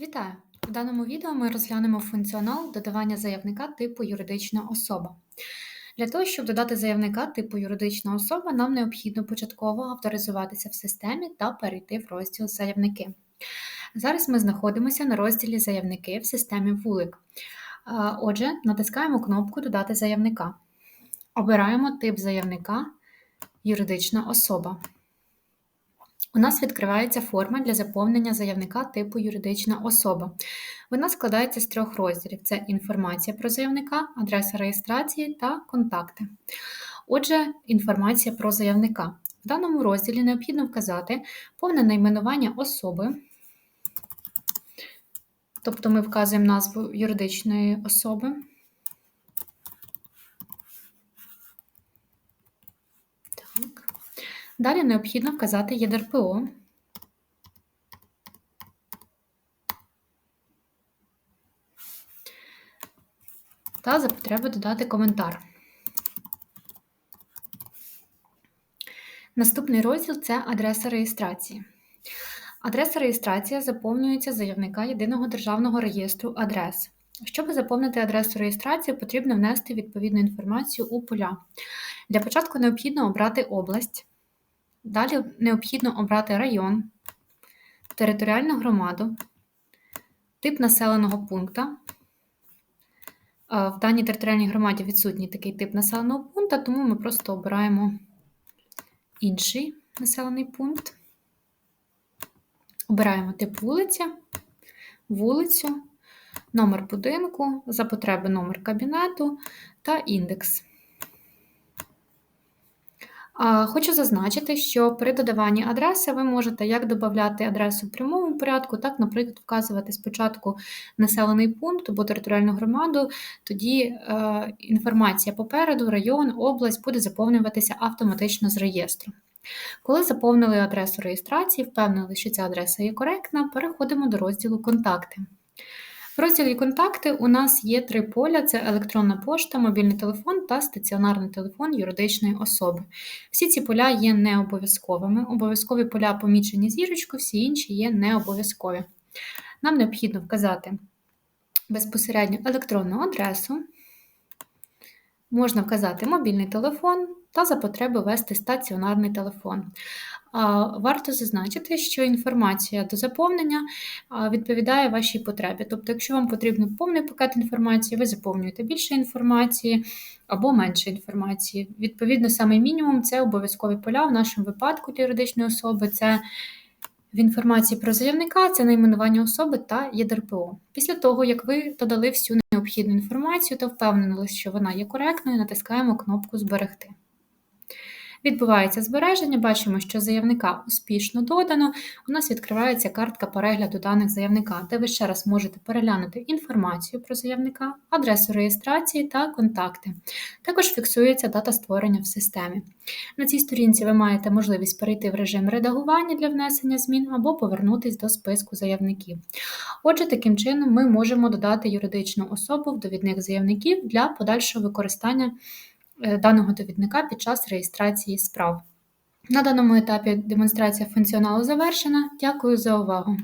Вітаю! У даному відео ми розглянемо функціонал додавання заявника типу юридична особа. Для того, щоб додати заявника типу юридична особа, нам необхідно початково авторизуватися в системі та перейти в розділ Заявники. Зараз ми знаходимося на розділі Заявники в системі Вулик. Отже, натискаємо кнопку Додати заявника. Обираємо тип заявника юридична особа. У нас відкривається форма для заповнення заявника типу юридична особа. Вона складається з трьох розділів: це інформація про заявника, адреса реєстрації та контакти. Отже, інформація про заявника. В даному розділі необхідно вказати повне найменування особи, тобто ми вказуємо назву юридичної особи. Так. Далі необхідно вказати ЄДРПО. Та за потреби додати коментар. Наступний розділ це адреса реєстрації. Адреса реєстрації заповнюється заявника Єдиного державного реєстру адрес. Щоб заповнити адресу реєстрації, потрібно внести відповідну інформацію у поля. Для початку необхідно обрати область. Далі необхідно обрати район, територіальну громаду, тип населеного пункту. В даній територіальній громаді відсутній такий тип населеного пункту, тому ми просто обираємо інший населений пункт. Обираємо тип вулиці, вулицю, номер будинку, за потреби номер кабінету та індекс. Хочу зазначити, що при додаванні адреси ви можете як додати адресу в прямому порядку, так, наприклад, вказувати спочатку населений пункт або територіальну громаду, тоді е, інформація попереду, район, область буде заповнюватися автоматично з реєстру. Коли заповнили адресу реєстрації, впевнили, що ця адреса є коректна, переходимо до розділу Контакти. В розділі Контакти у нас є три поля: це електронна пошта, мобільний телефон та стаціонарний телефон юридичної особи. Всі ці поля є не обов'язковими. Обов'язкові поля помічені зірочкою, всі інші є не обов'язкові. Нам необхідно вказати безпосередньо електронну адресу, можна вказати мобільний телефон та за потреби ввести стаціонарний телефон. Варто зазначити, що інформація до заповнення відповідає вашій потребі. Тобто, якщо вам потрібен повний пакет інформації, ви заповнюєте більше інформації або менше інформації. Відповідно, саме мінімум це обов'язкові поля в нашому випадку для юридичної особи. Це в інформації про заявника це найменування особи та ЄДРПО. Після того, як ви додали всю необхідну інформацію та впевнилися, що вона є коректною, натискаємо кнопку Зберегти. Відбувається збереження, бачимо, що заявника успішно додано. У нас відкривається картка перегляду даних заявника, де ви ще раз можете переглянути інформацію про заявника, адресу реєстрації та контакти. Також фіксується дата створення в системі. На цій сторінці ви маєте можливість перейти в режим редагування для внесення змін або повернутися до списку заявників. Отже, таким чином ми можемо додати юридичну особу в довідник заявників для подальшого використання. Е, даного довідника під час реєстрації справ. На даному етапі демонстрація функціоналу завершена. Дякую за увагу!